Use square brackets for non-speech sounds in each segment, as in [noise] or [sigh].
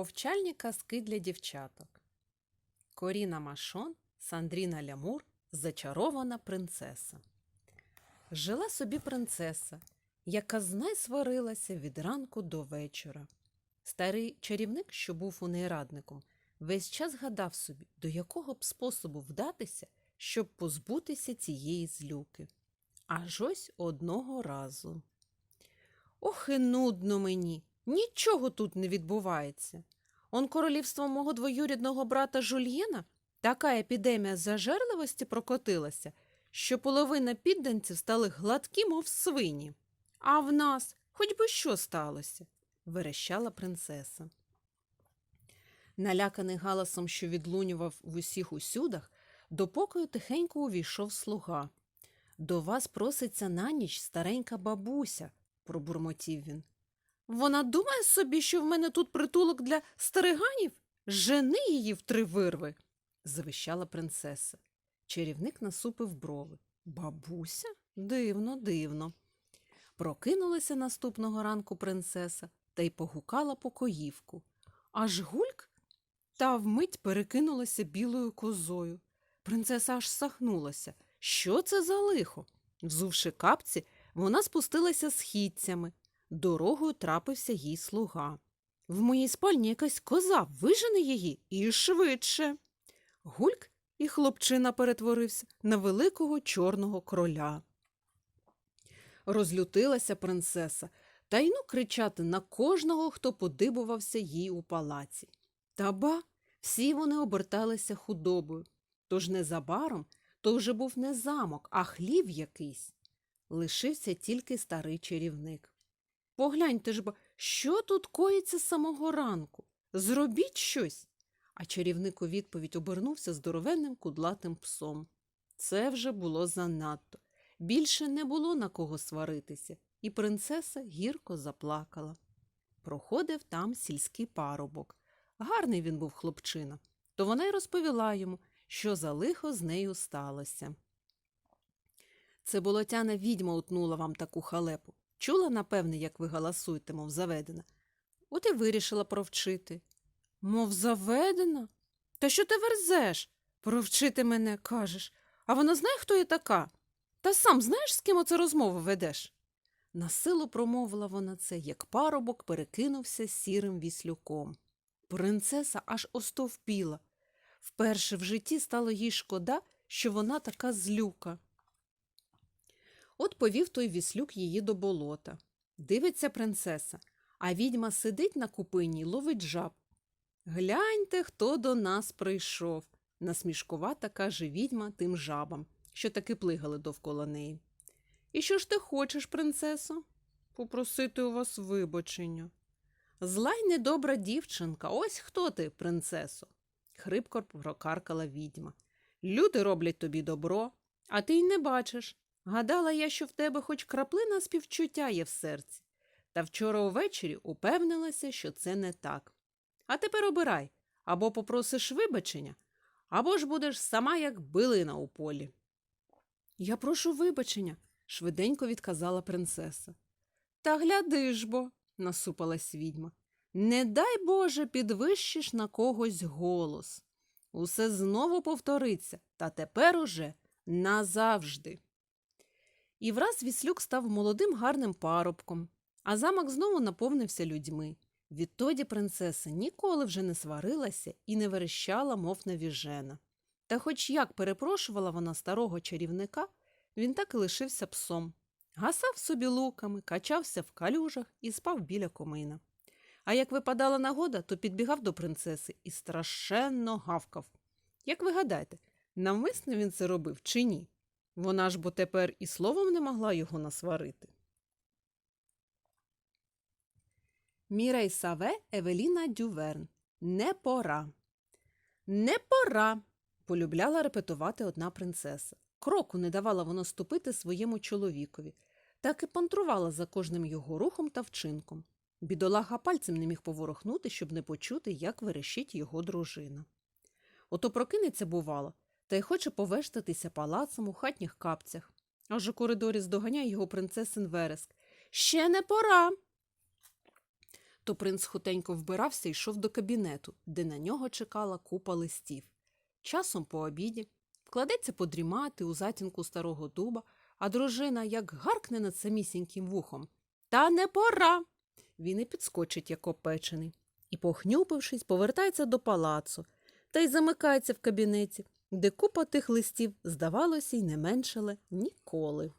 Повчальні казки для дівчаток. Коріна Машон, Сандріна Лямур, Зачарована принцеса. Жила собі принцеса, яка знай сварилася від ранку до вечора. Старий чарівник, що був у неї радником, весь час гадав собі, до якого б способу вдатися, щоб позбутися цієї злюки. Аж ось одного разу. Ох і нудно мені, нічого тут не відбувається. Он королівство мого двоюрідного брата Жульєна така епідемія зажерливості прокотилася, що половина підданців стали гладкі, мов свині. А в нас хоч би що сталося, верещала принцеса. Наляканий галасом, що відлунював в усіх усюдах, до покою тихенько увійшов слуга. До вас проситься на ніч старенька бабуся, пробурмотів він. Вона думає собі, що в мене тут притулок для стариганів? Жени її в три вирви, завищала принцеса. Чарівник насупив брови. Бабуся? Дивно, дивно. Прокинулася наступного ранку принцеса та й погукала покоївку. Аж гульк та вмить перекинулася білою козою. Принцеса аж сахнулася. Що це за лихо? Взувши капці, вона спустилася східцями. Дорогою трапився їй слуга. В моїй спальні якась коза вижене її і швидше. Гульк і хлопчина перетворився на великого чорного кроля. Розлютилася принцеса та й ну кричати на кожного, хто подибувався їй у палаці. Та ба, всі вони оберталися худобою. Тож незабаром то вже був не замок, а хлів якийсь. Лишився тільки старий чарівник. Погляньте ж бо, що тут коїться самого ранку? Зробіть щось. А чарівник у відповідь обернувся здоровенним кудлатим псом. Це вже було занадто. Більше не було на кого сваритися, і принцеса гірко заплакала. Проходив там сільський парубок. Гарний він був хлопчина, то вона й розповіла йому, що за лихо з нею сталося. Це болотяна відьма утнула вам таку халепу. Чула, напевне, як ви галасуєте, мов заведена. От і вирішила провчити. Мов заведена? Та що ти верзеш? Провчити мене, кажеш. А вона знає, хто я така? Та сам знаєш, з ким оце розмову ведеш? Насилу промовила вона це, як парубок перекинувся сірим віслюком. Принцеса аж остовпіла. Вперше в житті стало їй шкода, що вона така злюка. От повів той віслюк її до болота. Дивиться принцеса, а відьма сидить на купині ловить жаб. Гляньте, хто до нас прийшов, насмішкувата каже відьма тим жабам, що таки плигали довкола неї. І що ж ти хочеш, принцесо? Попросити у вас вибачення. Зла й недобра дівчинка, ось хто ти, принцесо, хрипко прокаркала відьма. Люди роблять тобі добро, а ти й не бачиш. Гадала я, що в тебе хоч краплина співчуття є в серці. Та вчора увечері упевнилася, що це не так. А тепер обирай або попросиш вибачення, або ж будеш сама, як билина у полі. Я прошу вибачення, швиденько відказала принцеса. Та гляди ж бо, насупалась відьма. Не дай Боже, підвищиш на когось голос. Усе знову повториться, та тепер уже назавжди. І враз віслюк став молодим гарним парубком, а замок знову наповнився людьми. Відтоді принцеса ніколи вже не сварилася і не верещала, мов навіжена. Та хоч як перепрошувала вона старого чарівника, він так і лишився псом. Гасав собі луками, качався в калюжах і спав біля комина. А як випадала нагода, то підбігав до принцеси і страшенно гавкав. Як ви гадаєте, навмисно він це робив чи ні? Вона ж бо тепер і словом не могла його насварити. Мірей Саве Евеліна Дюверн. Не пора. Не пора. полюбляла репетувати одна принцеса. Кроку не давала вона ступити своєму чоловікові, так і пантрувала за кожним його рухом та вчинком. Бідолага пальцем не міг поворохнути, щоб не почути, як верещить його дружина. Ото прокинеться, бувало, та й хоче повештатися палацом у хатніх капцях. Аж у коридорі здоганяє його принцесин вереск. Ще не пора. То принц хутенько вбирався і йшов до кабінету, де на нього чекала купа листів. Часом по обіді вкладеться подрімати у затінку старого дуба, а дружина як гаркне над самісіньким вухом. Та не пора. Він і підскочить, як опечений, і, похнюпившись, повертається до палацу та й замикається в кабінеті, де купа тих листів, здавалося, й не меншала ніколи.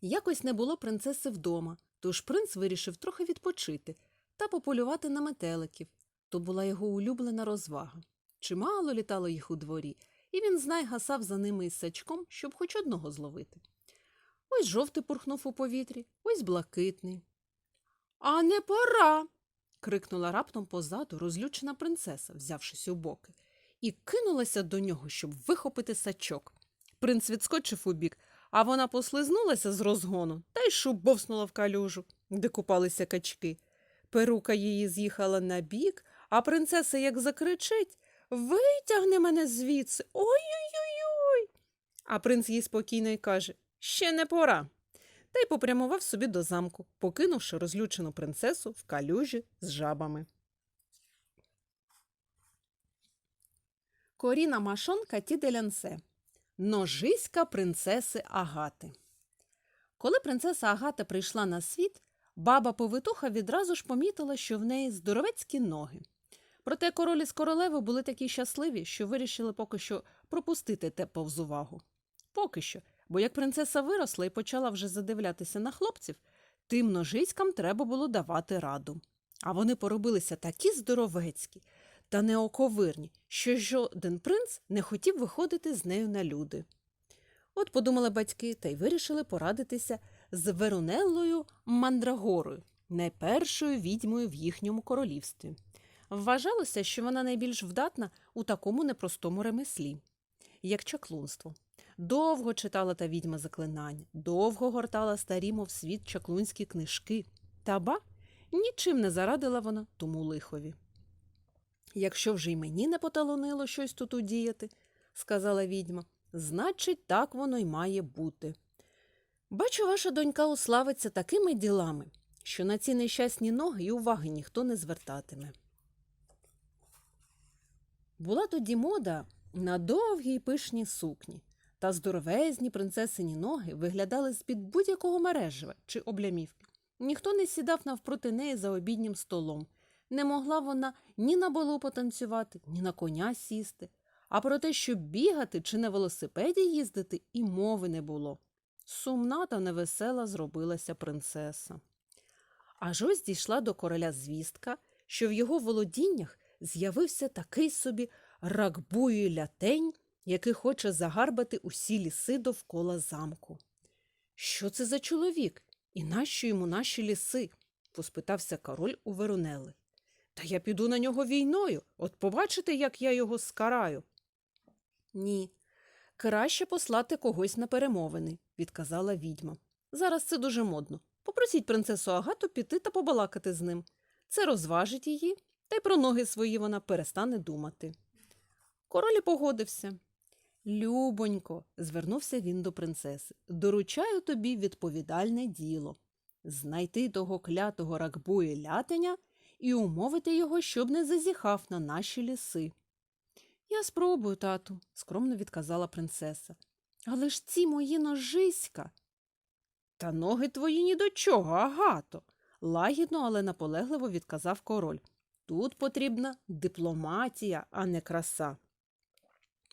Якось не було принцеси вдома, тож принц вирішив трохи відпочити та пополювати на метеликів. То була його улюблена розвага. Чимало літало їх у дворі, і він знай гасав за ними із сачком, щоб хоч одного зловити. Ось жовтий пурхнув у повітрі, ось блакитний. А не пора. крикнула раптом позаду розлючена принцеса, взявшись у боки, і кинулася до нього, щоб вихопити сачок. Принц відскочив у бік, а вона послизнулася з розгону та й шубовснула в калюжу, де купалися качки. Перука її з'їхала на бік, а принцеса як закричить Витягни мене звідси. Ой-ой-ой. А принц їй спокійно й каже Ще не пора. Та й попрямував собі до замку, покинувши розлючену принцесу в калюжі з жабами. Коріна Машон Каті де Лянсе. Ножиська принцеси Агати. Коли принцеса Агата прийшла на світ, баба повитуха відразу ж помітила, що в неї здоровецькі ноги. Проте королі з королеви були такі щасливі, що вирішили поки що пропустити те повз увагу. Поки що, бо як принцеса виросла і почала вже задивлятися на хлопців, тим ножиськам треба було давати раду. А вони поробилися такі здоровецькі та неоковирні, що жоден принц не хотів виходити з нею на люди. От подумали батьки та й вирішили порадитися з Верунеллою Мандрагорою, найпершою відьмою в їхньому королівстві. Вважалося, що вона найбільш вдатна у такому непростому ремеслі, як чаклунство. Довго читала та відьма заклинання, довго гортала старі, мов світ чаклунські книжки. Та ба нічим не зарадила вона тому лихові. Якщо вже й мені не поталонило щось тут удіяти, сказала відьма, значить, так воно й має бути. Бачу, ваша донька уславиться такими ділами, що на ці нещасні ноги й уваги ніхто не звертатиме. Була тоді мода на довгі й пишні сукні, та здоровезні принцесині ноги виглядали з-під будь-якого мережева чи облямівки. Ніхто не сідав навпроти неї за обіднім столом. Не могла вона ні на балу потанцювати, ні на коня сісти. А про те, щоб бігати чи на велосипеді їздити, і мови не було. Сумна та невесела зробилася принцеса. Аж ось дійшла до короля звістка, що в його володіннях з'явився такий собі ракбуї лятень, який хоче загарбати усі ліси довкола замку. Що це за чоловік? І нащо йому наші ліси? поспитався король у Верунели. Та я піду на нього війною. От побачите, як я його скараю. Ні. Краще послати когось на перемовини, відказала відьма. Зараз це дуже модно. Попросіть принцесу Агату піти та побалакати з ним. Це розважить її, та й про ноги свої вона перестане думати. Король погодився. Любонько, звернувся він до принцеси, доручаю тобі відповідальне діло знайти того клятого ракбуї лятеня і умовити його, щоб не зазіхав на наші ліси. Я спробую, тату, скромно відказала принцеса. Але ж ці мої ножиська. Та ноги твої ні до чого, агато, лагідно, але наполегливо відказав король. Тут потрібна дипломатія, а не краса.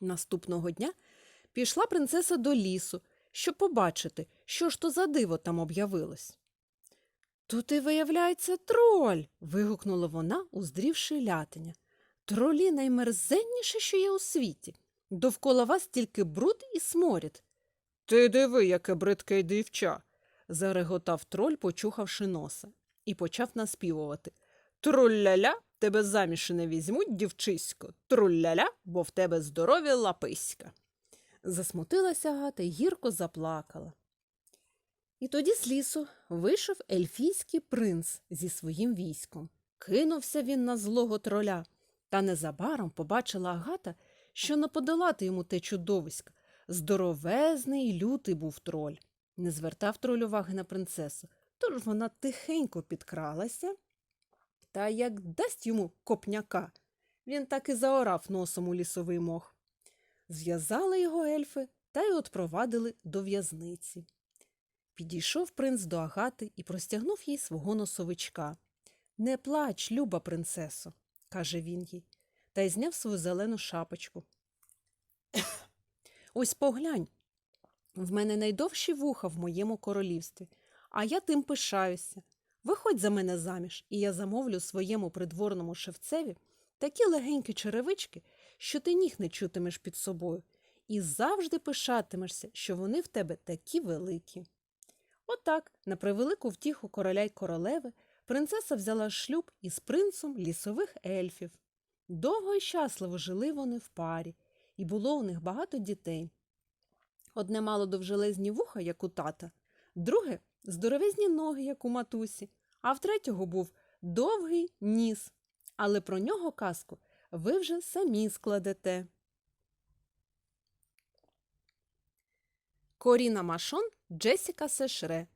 Наступного дня пішла принцеса до лісу, щоб побачити, що ж то за диво там об'явилось. Тут і виявляється троль. вигукнула вона, уздрівши лятеня. Тролі наймерзенніше, що є у світі. Довкола вас тільки бруд і сморід. Ти диви, яке бридке дівча. зареготав троль, почухавши носа, і почав наспівувати. Трулляля, тебе заміж не візьмуть, дівчисько. Трулляля, бо в тебе здорові лаписька. Засмутилася Гата й гірко заплакала. І тоді з лісу вийшов ельфійський принц зі своїм військом. Кинувся він на злого троля, та незабаром побачила Агата, що не подолати йому те чудовисько. Здоровезний і лютий був троль. Не звертав троль уваги на принцесу, Тож вона тихенько підкралася, та як дасть йому копняка, він так і заорав носом у лісовий мох. Зв'язали його ельфи та й отпровадили до в'язниці. Підійшов принц до Агати і простягнув їй свого носовичка. Не плач, люба принцесо, каже він їй, та й зняв свою зелену шапочку. [coughs] Ось поглянь. В мене найдовші вуха в моєму королівстві, а я тим пишаюся. Виходь за мене заміж, і я замовлю своєму придворному шевцеві такі легенькі черевички, що ти ніг не чутимеш під собою, і завжди пишатимешся, що вони в тебе такі великі. Отак, на превелику втіху короля й королеви, принцеса взяла шлюб із принцем лісових ельфів. Довго й щасливо жили вони в парі, і було у них багато дітей. Одне мало довжелезні вуха, як у тата, друге здоровезні ноги, як у матусі, а в третього був довгий ніс. Але про нього казку ви вже самі складете. Коріна Машон, Джесіка Сешре.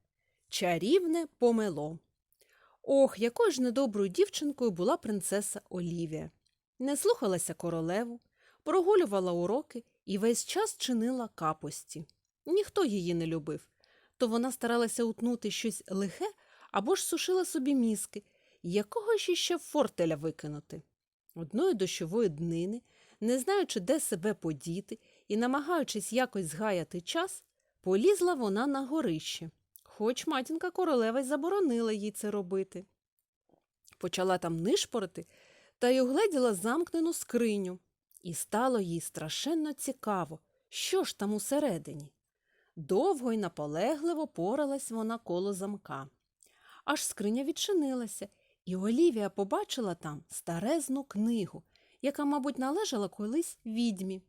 Чарівне помело. Ох, якою ж недоброю дівчинкою була принцеса Олівія. Не слухалася королеву, прогулювала уроки і весь час чинила капості. Ніхто її не любив, то вона старалася утнути щось лихе або ж сушила собі мізки, якого ж іще фортеля викинути. Одної дощової днини, не знаючи, де себе подіти і намагаючись якось згаяти час, полізла вона на горище, хоч матінка королева й заборонила їй це робити. Почала там нишпорити та й угледіла замкнену скриню, і стало їй страшенно цікаво, що ж там усередині. Довго й наполегливо поралась вона коло замка. Аж скриня відчинилася, і Олівія побачила там старезну книгу, яка, мабуть, належала колись відьмі.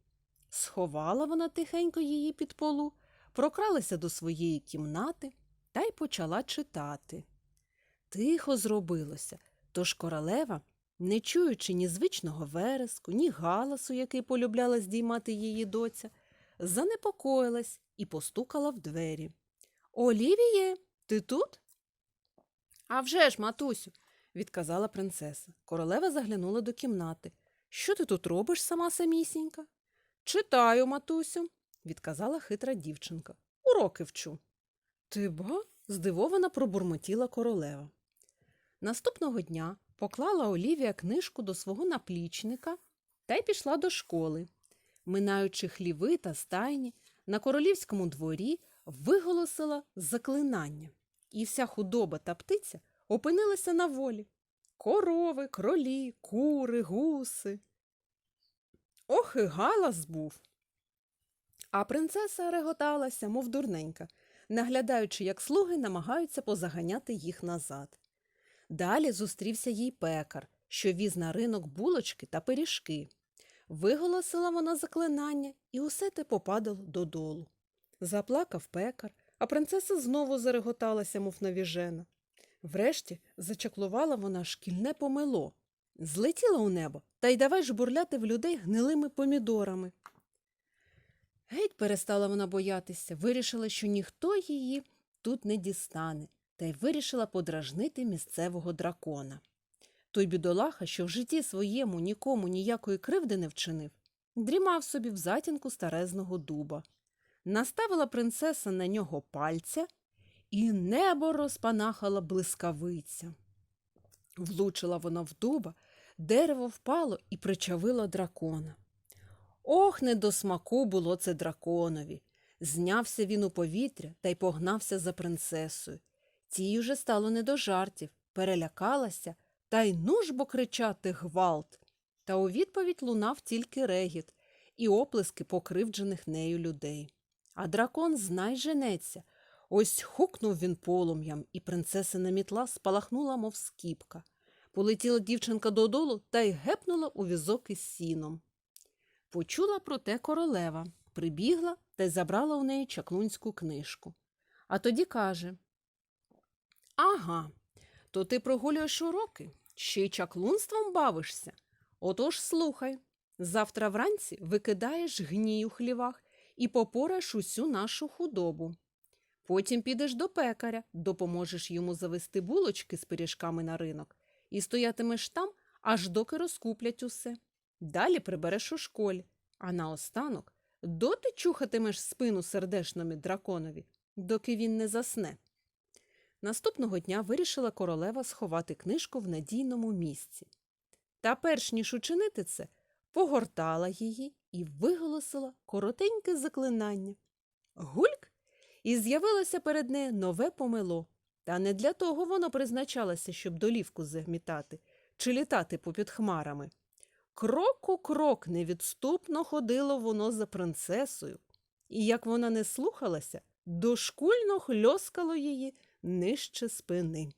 Сховала вона тихенько її під полу, прокралася до своєї кімнати та й почала читати. Тихо зробилося, тож королева, не чуючи ні звичного вереску, ні галасу, який полюбляла здіймати її доця, занепокоїлась і постукала в двері. Олівіє, ти тут? «А вже ж, матусю, відказала принцеса. Королева заглянула до кімнати. Що ти тут робиш сама самісінька? Читаю, матусю, відказала хитра дівчинка. Уроки вчу. Ти ба? здивована пробурмотіла королева. Наступного дня поклала Олівія книжку до свого наплічника та й пішла до школи. Минаючи хліви та стайні, на королівському дворі виголосила заклинання, і вся худоба та птиця опинилася на волі. Корови, кролі, кури, гуси. Ох, і галас був. А принцеса реготалася, мов дурненька, наглядаючи, як слуги намагаються позаганяти їх назад. Далі зустрівся їй пекар, що віз на ринок булочки та пиріжки. Виголосила вона заклинання, і усе те попадало додолу. Заплакав пекар, а принцеса знову зареготалася, мов навіжена. Врешті зачаклувала вона шкільне помило, злетіла у небо та й давай жбурляти в людей гнилими помідорами. Геть перестала вона боятися, вирішила, що ніхто її тут не дістане, та й вирішила подражнити місцевого дракона. Той бідолаха, що в житті своєму нікому ніякої кривди не вчинив, дрімав собі в затінку старезного дуба. Наставила принцеса на нього пальця, і небо розпанахала блискавиця. Влучила вона в дуба, дерево впало і причавило дракона. Ох, не до смаку було це драконові. Знявся він у повітря та й погнався за принцесою. Тій уже стало не до жартів, перелякалася та й ну ж бо кричати гвалт. Та у відповідь лунав тільки регіт і оплески покривджених нею людей. А дракон знай женеться. Ось хукнув він полум'ям, і принцесина мітла спалахнула, мов скіпка. Полетіла дівчинка додолу та й гепнула у візок із сіном. Почула про те королева, прибігла та й забрала у неї чаклунську книжку. А тоді каже Ага, то ти прогулюєш уроки, ще й чаклунством бавишся. Отож слухай. Завтра вранці викидаєш гній у хлівах і попораєш усю нашу худобу. Потім підеш до пекаря, допоможеш йому завести булочки з пиріжками на ринок і стоятимеш там, аж доки розкуплять усе. Далі прибереш у школі, а наостанок доти чухатимеш спину сердешному драконові, доки він не засне. Наступного дня вирішила королева сховати книжку в надійному місці. Та перш ніж учинити це, погортала її і виголосила коротеньке заклинання. Гульк! І з'явилося перед нею нове помило. Та не для того воно призначалося, щоб долівку замітати чи літати попід хмарами. Крок у крок невідступно ходило воно за принцесою, і як вона не слухалася, дошкульно хльоскало її нижче спини.